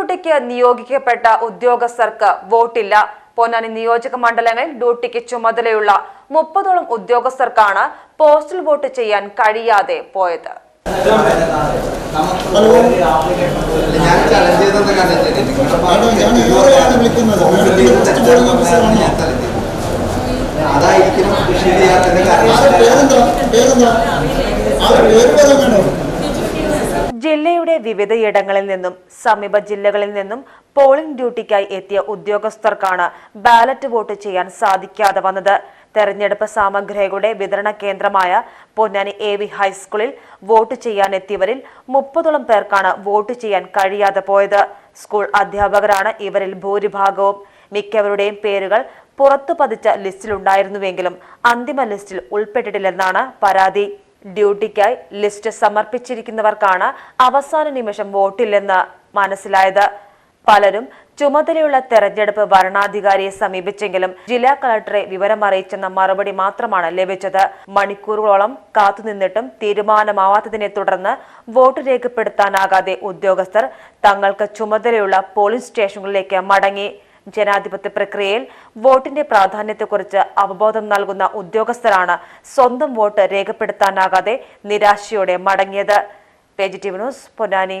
ഡ്യൂട്ടിക്ക് നിയോഗിക്കപ്പെട്ട ഉദ്യോഗസ്ഥർക്ക് വോട്ടില്ല. പൊന്നാനി നിയോജക മണ്ഡലങ്ങളിൽ ഡ്യൂട്ടിക്ക് ചുമതലയുള്ള മുപ്പതോളം ഉദ്യോഗസ്ഥർക്കാണ് പോസ്റ്റൽ വോട്ട് ചെയ്യാൻ കഴിയാതെ പോയത്? അതായിരിക്കണം കൃഷി ചെയ്യാത്തതിന്റെ ആരുടെ കാരണം പേരെന്താ പേരെന്താ ആരുടെ പേര് പറയാൻ വേണോ ജില്ലയുടെ വിവിധയിടങ്ങളിൽ നിന്നും സമീപ ജില്ലകളിൽ നിന്നും പോളിംഗ് ഡ്യൂട്ടിക്കായി എത്തിയ ഉദ്യോഗസ്ഥർക്കാണ് ബാലറ്റ് വോട്ട് ചെയ്യാൻ സാധിക്കാതെ വന്നത്. തെരഞ്ഞെടുപ്പ് സാമഗ്രികളുടെ വിതരണ കേന്ദ്രമായ പൊന്നാനി എ വി ഹൈസ്കൂളിൽ വോട്ട് ചെയ്യാൻ എത്തിയവരിൽ മുപ്പതോളം പേർക്കാണ് വോട്ട് ചെയ്യാൻ കഴിയാതെ പോയത്. സ്കൂൾ അധ്യാപകരാണ് ഇവരിൽ ഭൂരിഭാഗവും. മിക്കവരുടെയും പേരുകൾ പുറത്തു പതിച്ച ലിസ്റ്റിലുണ്ടായിരുന്നുവെങ്കിലും അന്തിമ ലിസ്റ്റിൽ ഉൾപ്പെട്ടിട്ടില്ലെന്നാണ് പരാതി. ഡ്യൂട്ടിക്കായി ലിസ്റ്റ് സമർപ്പിച്ചിരിക്കുന്നവർക്കാണ് അവസാന നിമിഷം വോട്ടില്ലെന്ന് മനസ്സിലായത്. പലരും ചുമതലയുള്ള തെരഞ്ഞെടുപ്പ് വരണാധികാരിയെ സമീപിച്ചെങ്കിലും ജില്ലാ കളക്ടറെ വിവരമറിയിച്ചെന്ന മറുപടി മാത്രമാണ് ലഭിച്ചത്. മണിക്കൂറുകളോളം കാത്തുനിന്നിട്ടും തീരുമാനമാവാത്തതിനെ തുടർന്ന് വോട്ട് രേഖപ്പെടുത്താനാകാതെ ഉദ്യോഗസ്ഥർ തങ്ങൾക്ക് ചുമതലയുള്ള പോളിംഗ് സ്റ്റേഷനുകളിലേക്ക് മടങ്ങി. ജനാധിപത്യ പ്രക്രിയയിൽ വോട്ടിന്റെ പ്രാധാന്യത്തെക്കുറിച്ച് അവബോധം നൽകുന്ന ഉദ്യോഗസ്ഥരാണ് സ്വന്തം വോട്ട് രേഖപ്പെടുത്താനാകാതെ നിരാശയോടെ മടങ്ങിയത്. ന്യൂസ് പൊന്നാനി.